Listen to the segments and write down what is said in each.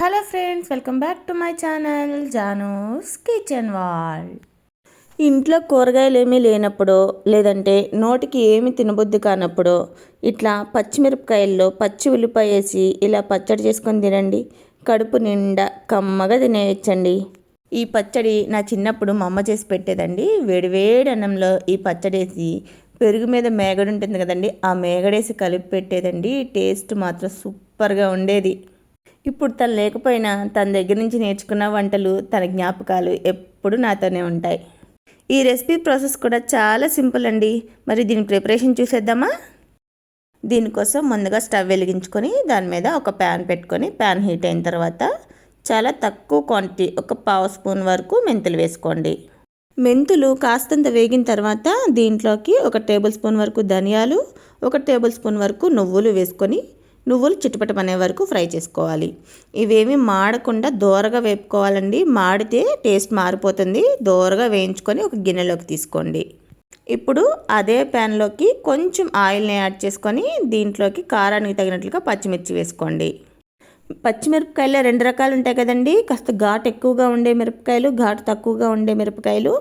Hello friends welcome back to my channel Janu's kitchen wall. ఇంట్లో కూరగాయలు ఏమీ లేనప్పుడు లేదంటే నోటికి ఏమి తినబుద్ధి కానప్పుడు ఇట్లా పచ్చిమిరపకాయల్లో పచ్చి ఉల్లిపాయ వేసి ఇలా పచ్చడి చేసుకొని తినండి. కడుపు నిండా కమ్మగా తినేయచ్చండి. ఈ పచ్చడి నా చిన్నప్పుడు మా అమ్మ చేసి పెట్టేదండి. వేడివేడి అన్నంలో ఈ పచ్చడి వేసి పెరుగు మీద మేగడు ఉంటుంది కదండి ఆ మేగడేసి కలిపి పెట్టేదండి. టేస్ట్ మాత్రం సూపర్గా ఉండేది. ఇప్పుడు తను లేకపోయినా తన దగ్గర నుంచి నేర్చుకున్న వంటలు తన జ్ఞాపకాలు ఎప్పుడు నాతోనే ఉంటాయి. ఈ రెసిపీ ప్రాసెస్ కూడా చాలా సింపుల్ అండి. మరి దీని ప్రిపరేషన్ చూసేద్దామా? దీనికోసం ముందుగా స్టవ్ వెలిగించుకొని దాని మీద ఒక ప్యాన్ పెట్టుకొని ప్యాన్ హీట్ అయిన తర్వాత చాలా తక్కువ క్వాంటిటీ ఒక పావు స్పూన్ వరకు మెంతులు వేసుకోండి. మెంతులు కాస్తంత వేగిన తర్వాత దీంట్లోకి ఒక టేబుల్ స్పూన్ వరకు ధనియాలు ఒక టేబుల్ స్పూన్ వరకు నువ్వులు వేసుకొని నువ్వులు చుట్టుపట్టమనే వరకు ఫ్రై చేసుకోవాలి. ఇవేమి మాడకుండా దోరగా వేపుకోవాలండి. మాడితే టేస్ట్ మారిపోతుంది. దోరగా వేయించుకొని ఒక గిన్నెలోకి తీసుకోండి. ఇప్పుడు అదే ప్యాన్లోకి కొంచెం ఆయిల్ని యాడ్ చేసుకొని దీంట్లోకి కారానికి తగినట్లుగా పచ్చిమిర్చి వేసుకోండి. పచ్చిమిరపకాయలు రెండు రకాలు ఉంటాయి కదండి. కాస్త ఘాటు ఎక్కువగా ఉండే మిరపకాయలు ఘాటు తక్కువగా ఉండే మిరపకాయలు.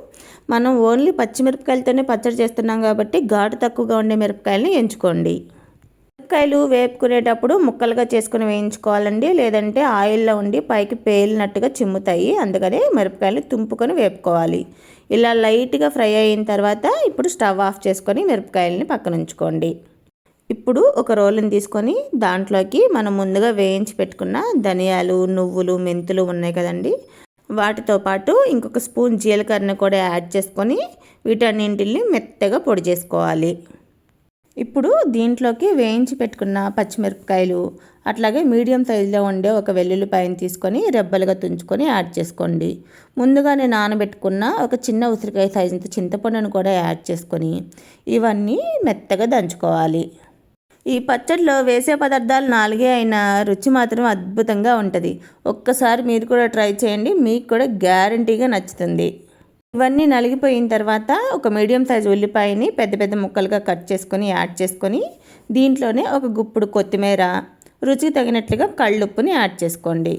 మనం ఓన్లీ పచ్చిమిరపకాయలతోనే పచ్చడి చేస్తున్నాం కాబట్టి ఘాటు తక్కువగా ఉండే మిరపకాయలని ఎంచుకోండి. మిరపకాయలు వేపుకునేటప్పుడు ముక్కలుగా చేసుకుని వేయించుకోవాలండి. లేదంటే ఆయిల్లో ఉండి పైకి పేలినట్టుగా చిమ్ముతాయి. అందుకనే మిరపకాయలు తుంపుకొని వేపుకోవాలి. ఇలా లైట్గా ఫ్రై అయిన తర్వాత ఇప్పుడు స్టవ్ ఆఫ్ చేసుకొని మిరపకాయలని పక్కన ఉంచుకోండి. ఇప్పుడు ఒక రోలుని తీసుకొని దాంట్లోకి మనం ముందుగా వేయించి పెట్టుకున్న ధనియాలు నువ్వులు మెంతులు ఉన్నాయి కదండి. వాటితో పాటు ఇంకొక స్పూన్ జీలకర్రని కూడా యాడ్ చేసుకొని వీటన్నింటిని మెత్తగా పొడి చేసుకోవాలి. ఇప్పుడు దీంట్లోకి వేయించి పెట్టుకున్న పచ్చిమిరపకాయలు అట్లాగే మీడియం సైజులో ఉండే ఒక వెల్లుల్లిపాయని తీసుకొని రెబ్బలుగా తుంచుకొని యాడ్ చేసుకోండి. ముందుగానే నానబెట్టుకున్న ఒక చిన్న ఉసిరికాయ సైజుంత చింతపండును కూడా యాడ్ చేసుకొని ఇవన్నీ మెత్తగా దంచుకోవాలి. ఈ పచ్చడిలో వేసే పదార్థాలు నాలుగే అయినా రుచి మాత్రం అద్భుతంగా ఉంటుంది. ఒక్కసారి మీరు కూడా ట్రై చేయండి మీకు కూడా గ్యారంటీగా నచ్చుతుంది. ఇవన్నీ నలిగిపోయిన తర్వాత ఒక మీడియం సైజ్ ఉల్లిపాయని పెద్ద పెద్ద ముక్కలుగా కట్ చేసుకొని యాడ్ చేసుకొని దీంట్లోనే ఒక గుప్పుడు కొత్తిమీర రుచికి తగినట్లుగా కళ్ళుప్పుని యాడ్ చేసుకోండి.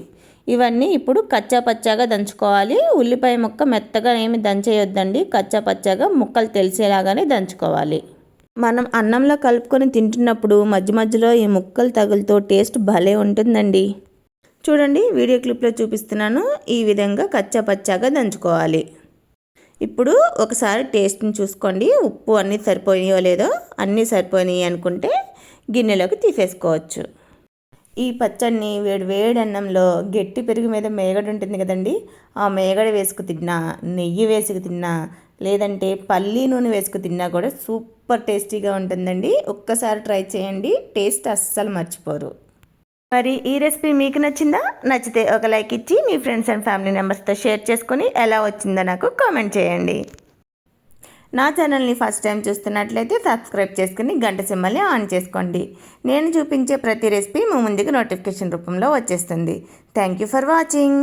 ఇవన్నీ ఇప్పుడు కచ్చా పచ్చాగా దంచుకోవాలి. ఉల్లిపాయ ముక్క మెత్తగా ఏమి దంచేయొద్దండి. కచ్చా పచ్చాగా ముక్కలు తెలిసేలాగానే దంచుకోవాలి. మనం అన్నంలో కలుపుకొని తింటున్నప్పుడు మధ్య మధ్యలో ఈ ముక్కలు తగులుతో టేస్ట్ భలే ఉంటుందండి. చూడండి వీడియో క్లిప్లో చూపిస్తున్నాను. ఈ విధంగా కచ్చా పచ్చాగా దంచుకోవాలి. ఇప్పుడు ఒకసారి టేస్ట్ని చూసుకోండి. ఉప్పు అన్నీ సరిపోయినాయో లేదో అన్నీ సరిపోయినాయి అనుకుంటే గిన్నెలోకి తీసేసుకోవచ్చు. ఈ పచ్చడిని వేడి వేడి అన్నంలో గట్టి పెరుగు మీద మేగడ ఉంటుంది కదండి. ఆ మేగడ వేసుకు తిన్నా నెయ్యి వేసుకు తిన్నా లేదంటే పల్లీ నూనె వేసుకు తిన్నా కూడా సూపర్ టేస్టీగా ఉంటుందండి. ఒక్కసారి ట్రై చేయండి. టేస్ట్ అస్సలు మర్చిపోరు. మరి ఈ రెసిపీ మీకు నచ్చిందా? నచ్చితే ఒక లైక్ ఇచ్చి మీ ఫ్రెండ్స్ అండ్ ఫ్యామిలీ మెంబర్స్తో షేర్ చేసుకొని ఎలా వచ్చిందో నాకు కామెంట్ చేయండి. నా ఛానల్ని ఫస్ట్ టైం చూస్తున్నట్లయితే సబ్స్క్రైబ్ చేసుకుని గంట సింబల్ని ఆన్ చేసుకోండి. నేను చూపించే ప్రతి రెసిపీ మీ ముందుకు నోటిఫికేషన్ రూపంలో వచ్చేస్తుంది. Thank you for watching.